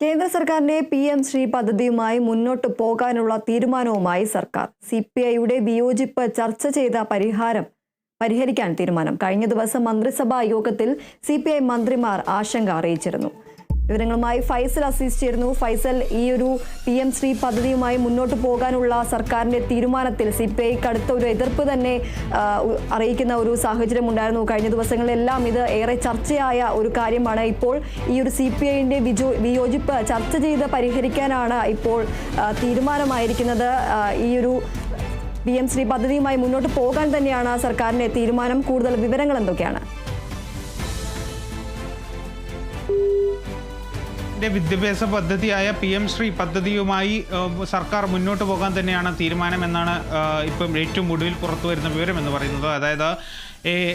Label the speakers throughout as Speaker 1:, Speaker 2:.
Speaker 1: കേന്ദ്ര സർക്കാരിന്റെ P M Shri പദ്ധതിയുമായി മുന്നോട്ട് പോകാനുള്ള തീരുമാനവുമായി സർക്കാർ. സി പി ഐയുടെ വിയോജിപ്പ് ചർച്ച ചെയ്ത പരിഹാരം പരിഹരിക്കാൻ തീരുമാനം. കഴിഞ്ഞ ദിവസം മന്ത്രിസഭാ യോഗത്തിൽ സി മന്ത്രിമാർ ആശങ്ക അറിയിച്ചിരുന്നു. വിവരങ്ങളുമായി ഫൈസൽ അസീസ് ചേരുന്നു. ഫൈസൽ ഈ ഒരു പി എം ശ്രീ പദ്ധതിയുമായി മുന്നോട്ട് പോകാനുള്ള സർക്കാരിന്റെ തീരുമാനത്തിൽ സി പി ഐ കടുത്ത ഒരു എതിർപ്പ് തന്നെ അറിയിക്കുന്ന ഒരു സാഹചര്യം ഉണ്ടായിരുന്നു. കഴിഞ്ഞ ദിവസങ്ങളിലെല്ലാം ഇത് ഏറെ ചർച്ചയായ ഒരു കാര്യമാണ്. ഇപ്പോൾ ഈ ഒരു സി പി ഐന്റെ വിയോജിപ്പ് ചർച്ച ചെയ്ത് പരിഹരിക്കാനാണ് ഇപ്പോൾ തീരുമാനമായിരിക്കുന്നത്. ഈ ഒരു പി എം ശ്രീ പദ്ധതിയുമായി മുന്നോട്ട് പോകാൻ തന്നെയാണ് സർക്കാരിന്റെ തീരുമാനം. കൂടുതൽ വിവരങ്ങൾ എന്തൊക്കെയാണ്?
Speaker 2: ന്റെ വിദ്യാഭ്യാസ പദ്ധതിയായ പി എം ശ്രീ പദ്ധതിയുമായി സർക്കാർ മുന്നോട്ട് പോകാൻ തന്നെയാണ് തീരുമാനം എന്നാണ് ഇപ്പം ഏറ്റവും ഒടുവിൽ പുറത്തു വരുന്ന വിവരം എന്ന് പറയുന്നത്. അതായത്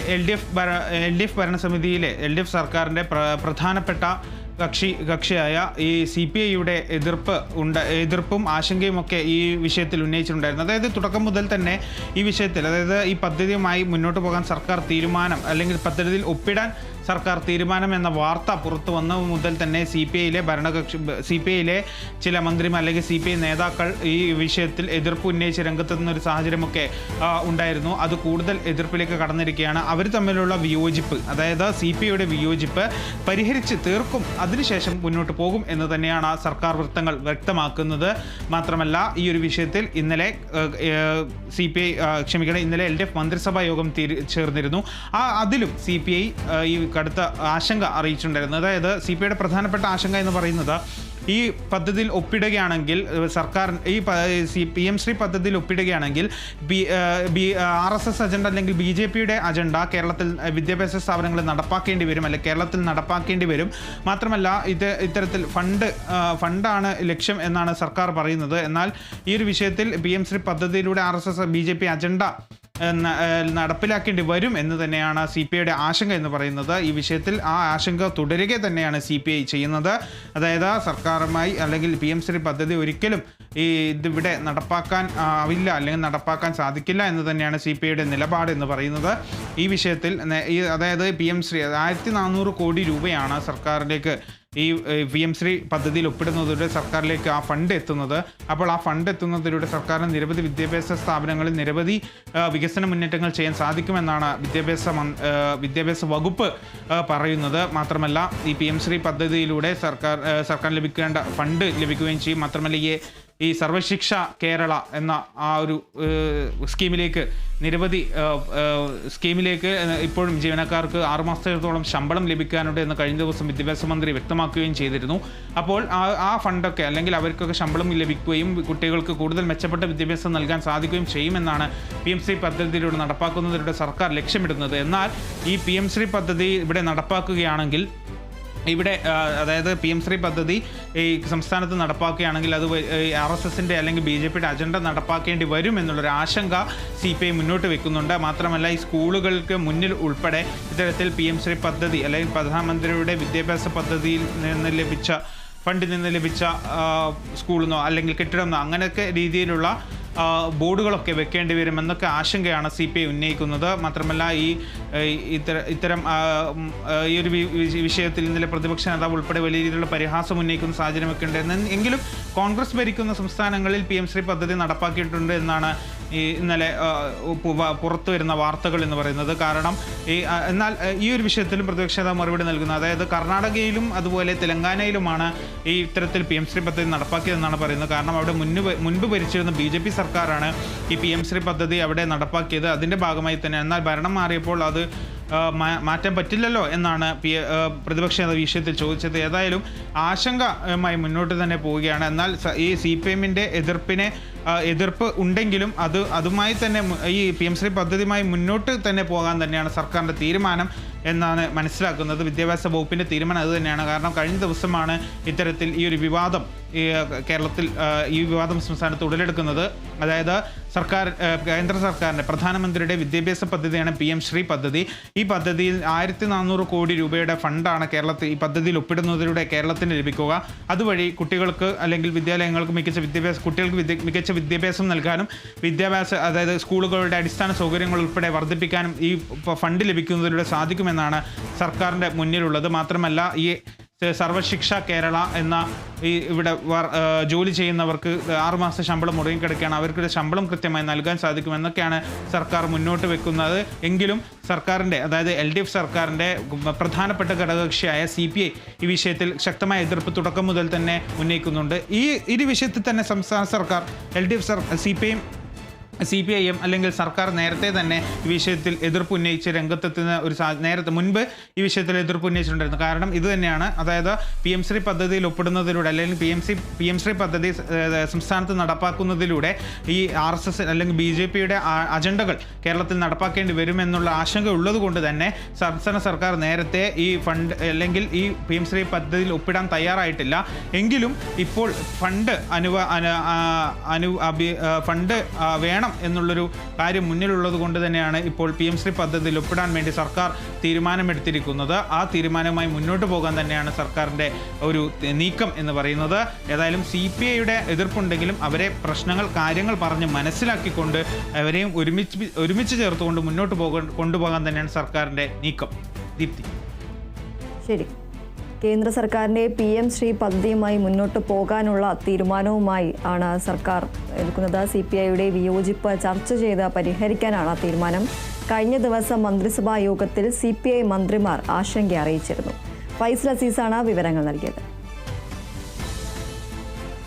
Speaker 2: എൽ ഡി എഫ് ഭര എൽ ഡി എഫ് ഭരണസമിതിയിലെ എൽ ഡി എഫ് സർക്കാരിന്റെ പ്ര- പ്രധാനപ്പെട്ട കക്ഷി കക്ഷിയായ ഈ സി പി ഐയുടെ എതിർപ്പ് ഉണ്ട് എതിർപ്പും ആശങ്കയും ഒക്കെ ഈ വിഷയത്തിൽ ഉന്നയിച്ചിട്ടുണ്ടായിരുന്നു. അതായത് തുടക്കം മുതൽ തന്നെ ഈ വിഷയത്തിൽ അതായത് ഈ പദ്ധതിയുമായി മുന്നോട്ട് പോകാൻ സർക്കാർ തീരുമാനം അല്ലെങ്കിൽ പദ്ധതിയിൽ ഒപ്പിടാൻ സർക്കാർ തീരുമാനം എന്ന വാർത്ത പുറത്തു വന്ന. മുതൽ തന്നെ സി പി ഐയിലെ ഭരണകക്ഷി സി പി ഐയിലെ ചില മന്ത്രിമാർ അല്ലെങ്കിൽ സി പി ഐ നേതാക്കൾ ഈ വിഷയത്തിൽ എതിർപ്പ് ഉന്നയിച്ച് രംഗത്തെത്തുന്ന നിന്നൊരു സാഹചര്യമൊക്കെ ഉണ്ടായിരുന്നു. അത് കൂടുതൽ എതിർപ്പിലേക്ക് കടന്നിരിക്കുകയാണ്. അവർ തമ്മിലുള്ള വിയോജിപ്പ് അതായത് സി പി ഐയുടെ വിയോജിപ്പ് പരിഹരിച്ച് തീർക്കും അതിനുശേഷം മുന്നോട്ട് പോകും എന്ന് തന്നെയാണ് സർക്കാർ വൃത്തങ്ങൾ വ്യക്തമാക്കുന്നത്. മാത്രമല്ല ഈ ഒരു വിഷയത്തിൽ ഇന്നലെ സി പി ഐ ക്ഷമിക്കണം ഇന്നലെ എൽ ഡി എഫ് മന്ത്രിസഭാ യോഗം ചേർന്നിരുന്നു. ആ അതിലും സി പി ഐ ഈ കടുത്ത ആശങ്ക അറിയിച്ചിട്ടുണ്ടായിരുന്നു. അതായത് സി പി ഐയുടെ പ്രധാനപ്പെട്ട ആശങ്ക എന്ന് പറയുന്നത് ഈ പദ്ധതിയിൽ ഒപ്പിടുകയാണെങ്കിൽ സർക്കാർ ഈ പി എം ശ്രീ പദ്ധതിയിൽ ഒപ്പിടുകയാണെങ്കിൽ B R S S agenda അല്ലെങ്കിൽ ബി ജെ പിയുടെ അജണ്ട കേരളത്തിൽ വിദ്യാഭ്യാസ സ്ഥാപനങ്ങളിൽ നടപ്പാക്കേണ്ടി വരും അല്ലെങ്കിൽ കേരളത്തിൽ നടപ്പാക്കേണ്ടി വരും. മാത്രമല്ല ഇത് ഇത്തരത്തിൽ ഫണ്ട് ഫണ്ടാണ് ലക്ഷ്യം എന്നാണ് സർക്കാർ പറയുന്നത്. എന്നാൽ ഈ ഒരു വിഷയത്തിൽ പി എം ശ്രീ പദ്ധതിയിലൂടെ R S S B J P agenda നടപ്പിലാക്കേണ്ടി വരും എന്ന് തന്നെയാണ് സി പി ഐയുടെ ആശങ്ക എന്ന് പറയുന്നത്. ഈ വിഷയത്തിൽ ആ ആശങ്ക തുടരുക തന്നെയാണ് സി പി ഐ ചെയ്യുന്നത്. അതായത് സർക്കാരുമായി അല്ലെങ്കിൽ പി എം ശ്രീ പദ്ധതി ഒരിക്കലും ഈ ഇതിവിടെ നടപ്പാക്കാൻ ആവില്ല അല്ലെങ്കിൽ നടപ്പാക്കാൻ സാധിക്കില്ല എന്ന് തന്നെയാണ് സി പി ഐയുടെ നിലപാട് എന്ന് പറയുന്നത്. ഈ വിഷയത്തിൽ അതായത് പി എം ശ്രീ ആയിരത്തി നാനൂറ് കോടി രൂപയാണ് സർക്കാരിലേക്ക് ഈ വി എം ശ്രീ പദ്ധതിയിൽ ഒപ്പിടുന്നതിലൂടെ സർക്കാരിലേക്ക് ആ ഫണ്ട് എത്തുന്നത്. അപ്പോൾ ആ ഫണ്ട് എത്തുന്നതിലൂടെ സർക്കാരിന് നിരവധി വിദ്യാഭ്യാസ സ്ഥാപനങ്ങളിൽ നിരവധി വികസന മുന്നേറ്റങ്ങൾ ചെയ്യാൻ സാധിക്കുമെന്നാണ് വിദ്യാഭ്യാസ വിദ്യാഭ്യാസ വകുപ്പ് പറയുന്നത്. മാത്രമല്ല ഈ പി എം ശ്രീ പദ്ധതിയിലൂടെ സർക്കാർ സർക്കാർ ലഭിക്കേണ്ട ഫണ്ട് ലഭിക്കുകയും ചെയ്യും. മാത്രമല്ല ഈ ഈ സർവശിക്ഷ കേരള എന്ന ആ ഒരു സ്കീമിലേക്ക് നിരവധി സ്കീമിലേക്ക് ഇപ്പോഴും ജീവനക്കാർക്ക് ആറുമാസത്തോളം ശമ്പളം ലഭിക്കാനുണ്ട് എന്ന് കഴിഞ്ഞ ദിവസം വിദ്യാഭ്യാസ മന്ത്രി വ്യക്തമാക്കുകയും ചെയ്തിരുന്നു. അപ്പോൾ ആ ആ ഫണ്ടൊക്കെ അല്ലെങ്കിൽ അവർക്കൊക്കെ ശമ്പളം ലഭിക്കുകയും കുട്ടികൾക്ക് കൂടുതൽ മെച്ചപ്പെട്ട വിദ്യാഭ്യാസം നൽകാൻ സാധിക്കുകയും ചെയ്യുമെന്നാണ് പി എം ശ്രീ പദ്ധതിയിലൂടെ നടപ്പാക്കുന്നതിലൂടെ സർക്കാർ ലക്ഷ്യമിടുന്നത്. എന്നാൽ ഈ പി എം ശ്രീ പദ്ധതി ഇവിടെ നടപ്പാക്കുകയാണെങ്കിൽ ഇവിടെ അതായത് പി എം ശ്രീ പദ്ധതി ഈ സംസ്ഥാനത്ത് നടപ്പാക്കുകയാണെങ്കിൽ അത് ആർ എസ് എസിന്റെ അല്ലെങ്കിൽ ബി ജെ പിയുടെ അജണ്ട നടപ്പാക്കേണ്ടി വരും എന്നുള്ളൊരു ആശങ്ക സി പി ഐ മുന്നോട്ട് വെക്കുന്നുണ്ട്. മാത്രമല്ല ഈ സ്കൂളുകൾക്ക് മുന്നിൽ ഉൾപ്പെടെ ഇത്തരത്തിൽ പി എം ശ്രീ പദ്ധതി അല്ലെങ്കിൽ പ്രധാനമന്ത്രിയുടെ വിദ്യാഭ്യാസ പദ്ധതിയിൽ നിന്ന് ലഭിച്ച ഫണ്ടിൽ നിന്ന് ലഭിച്ച സ്കൂളിൽ നിന്നോ അല്ലെങ്കിൽ കെട്ടിടമെന്നോ അങ്ങനെയൊക്കെ രീതിയിലുള്ള ബോർഡുകളൊക്കെ വെക്കേണ്ടി വരുമെന്നൊക്കെ ആശങ്കയാണ് സി പി ഐ ഉന്നയിക്കുന്നത്. മാത്രമല്ല ഈ ഇത്തരം ഇത്തരം ഈ ഒരു വിഷയത്തിൽ ഇന്നലെ പ്രതിപക്ഷ നേതാവ് ഉൾപ്പെടെ വലിയ രീതിയിലുള്ള പരിഹാസം ഉന്നയിക്കുന്ന സാഹചര്യമൊക്കെ ഉണ്ടായിരുന്നു എങ്കിലും കോൺഗ്രസ് ഭരിക്കുന്ന സംസ്ഥാനങ്ങളിൽ പി എം ശ്രീ പദ്ധതി നടപ്പാക്കിയിട്ടുണ്ട് എന്നാണ് ഈ ഇന്നലെ പുറത്തു വരുന്ന വാർത്തകൾ എന്ന് പറയുന്നത്. കാരണം ഈ എന്നാൽ ഈ ഒരു വിഷയത്തിലും പ്രതിപക്ഷ നേതാവ് മറുപടി നൽകുന്നത് അതായത് കർണാടകയിലും അതുപോലെ തെലങ്കാനയിലുമാണ് ഈ ഇത്തരത്തിൽ പി എം ശ്രീ പദ്ധതി നടപ്പാക്കിയതെന്നാണ് പറയുന്നത്. കാരണം അവിടെ മുൻപ് മുൻപ് ഭരിച്ചിരുന്ന ബി ജെ പി സർക്കാരാണ് ഈ പി എം ശ്രീ പദ്ധതി അവിടെ നടപ്പാക്കിയത്. അതിന്റെ ഭാഗമായി തന്നെ എന്നാൽ ഭരണം മാറിയപ്പോൾ അത് മാറ്റാൻ പറ്റില്ലല്ലോ എന്നാണ് പി പ്രതിപക്ഷ നേതാവ് വിഷയത്തിൽ ചോദിച്ചത്. ഏതായാലും ആശങ്കമായി മുന്നോട്ട് തന്നെ പോവുകയാണ്. എന്നാൽ ഈ സി പി എമ്മിന്റെ എതിർപ്പിനെ എതിർപ്പ് ഉണ്ടെങ്കിലും അത് അതുമായി തന്നെ ഈ പി എം ശ്രീ പദ്ധതിയുമായി മുന്നോട്ട് തന്നെ പോകാൻ തന്നെയാണ് സർക്കാരിന്റെ തീരുമാനം. എന്നാണ് മനസ്സിലാക്കുന്നത് വിദ്യാഭ്യാസ വകുപ്പിന്റെ തീരുമാനം അത് തന്നെയാണ്. കാരണം കഴിഞ്ഞ ദിവസമാണ് ഇത്തരത്തിൽ ഈ ഒരു വിവാദം കേരളത്തിൽ ഈ വിവാദം സംസ്ഥാനത്ത് ഉടലെടുക്കുന്നത്. അതായത് സർക്കാർ കേന്ദ്ര സർക്കാരിന്റെ പ്രധാനമന്ത്രിയുടെ വിദ്യാഭ്യാസ പദ്ധതിയാണ് പി എം ശ്രീ പദ്ധതി. ഈ പദ്ധതിയിൽ ആയിരത്തി നാനൂറ് കോടി രൂപയുടെ ഫണ്ടാണ് കേരളത്തിൽ ഈ പദ്ധതിയിൽ ഒപ്പിടുന്നതിലൂടെ കേരളത്തിന് ലഭിക്കുക. അതുവഴി കുട്ടികൾക്ക് അല്ലെങ്കിൽ വിദ്യാലയങ്ങൾക്ക് മികച്ച വിദ്യാഭ്യാസം കുട്ടികൾക്ക് വിദ്യ മികച്ച വിദ്യാഭ്യാസം നൽകാനും വിദ്യാഭ്യാസ അതായത് സ്കൂളുകളുടെ അടിസ്ഥാന സൗകര്യങ്ങൾ ഉൾപ്പെടെ വർദ്ധിപ്പിക്കാനും ഈ ഫണ്ട് ലഭിക്കുന്നതിലൂടെ സാധിക്കുമെന്നാണ് സർക്കാരിന്റെ മുന്നിലുള്ളത്. മാത്രമല്ല ഈ സർവശിക്ഷ കേരള എന്ന ഈ ഇവിടെ ജോലി ചെയ്യുന്നവർക്ക് ആറുമാസ ശമ്പളം മുടങ്ങിക്കിടക്കുകയാണ്. അവർക്കിടെ ശമ്പളം കൃത്യമായി നൽകാൻ സാധിക്കുമെന്നൊക്കെയാണ് സർക്കാർ മുന്നോട്ട് വെക്കുന്നത്. എങ്കിലും സർക്കാരിന്റെ അതായത് എൽ ഡി എഫ് സർക്കാരിന്റെ പ്രധാനപ്പെട്ട ഘടകകക്ഷിയായ സി പി ഐ ഈ വിഷയത്തിൽ ശക്തമായ എതിർപ്പ് തുടക്കം മുതൽ തന്നെ ഉന്നയിക്കുന്നുണ്ട്. ഈ ഇരു വിഷയത്തിൽ തന്നെ സംസ്ഥാന സർക്കാർ L D F sir C P I C P I M അല്ലെങ്കിൽ സർക്കാർ നേരത്തെ തന്നെ ഈ വിഷയത്തിൽ എതിർപ്പ് ഉന്നയിച്ച് രംഗത്തെത്തുന്ന ഒരു സാ നേരത്തെ മുൻപ് ഈ വിഷയത്തിൽ എതിർപ്പ് ഉന്നയിച്ചിട്ടുണ്ടായിരുന്നു. കാരണം ഇത് തന്നെയാണ്. അതായത് പി എം ശ്രീ പദ്ധതിയിൽ ഒപ്പിടുന്നതിലൂടെ അല്ലെങ്കിൽ P M C P M Shri പദ്ധതി സംസ്ഥാനത്ത് നടപ്പാക്കുന്നതിലൂടെ ഈ ആർ എസ് എസ് അല്ലെങ്കിൽ ബി ജെ പിയുടെ അജണ്ടകൾ കേരളത്തിൽ നടപ്പാക്കേണ്ടി വരുമെന്നുള്ള ആശങ്ക ഉള്ളതുകൊണ്ട് തന്നെ സംസ്ഥാന സർക്കാർ നേരത്തെ ഈ ഫണ്ട് അല്ലെങ്കിൽ ഈ പി എം ശ്രീ പദ്ധതിയിൽ ഒപ്പിടാൻ തയ്യാറായിട്ടില്ല. എങ്കിലും ഇപ്പോൾ ഫണ്ട് അനുവ അനു ഫണ്ട് ആ, വേണം എന്നുള്ളൊരു കാര്യം മുന്നിലുള്ളത് കൊണ്ട് തന്നെയാണ് ഇപ്പോൾ പി എം ശ്രീ പദ്ധതിയിൽ ഒപ്പിടാൻ വേണ്ടി സർക്കാർ തീരുമാനമെടുത്തിരിക്കുന്നത്. ആ തീരുമാനവുമായി മുന്നോട്ട് പോകാൻ തന്നെയാണ് സർക്കാരിന്റെ ഒരു നീക്കം എന്ന് പറയുന്നത്. ഏതായാലും സി പി ഐയുടെ എതിർപ്പുണ്ടെങ്കിലും അവരെ പ്രശ്നങ്ങൾ കാര്യങ്ങൾ പറഞ്ഞ് മനസ്സിലാക്കിക്കൊണ്ട് അവരെയും ഒരുമിച്ച് ഒരുമിച്ച് ചേർത്തുകൊണ്ട് മുന്നോട്ട് പോകാൻ കൊണ്ടുപോകാൻ തന്നെയാണ് സർക്കാരിന്റെ നീക്കം. ദീപ്തി.
Speaker 1: ശരി. കേന്ദ്ര സർക്കാരിന്റെ പി എം ശ്രീ പദ്ധതിയുമായി മുന്നോട്ട് പോകാനുള്ള തീരുമാനവുമായി ആണ് സർക്കാർ എടുക്കുന്നത്. സി പി ഐയുടെ വിയോജിപ്പ് ചർച്ച ചെയ്ത് പരിഹരിക്കാനാണ് തീരുമാനം. കഴിഞ്ഞ ദിവസം മന്ത്രിസഭാ യോഗത്തിൽ സി പി ഐ മന്ത്രിമാർ ആശങ്ക അറിയിച്ചിരുന്നു. ഫൈസൽ അസീസാണ് വിവരങ്ങൾ നൽകിയത്.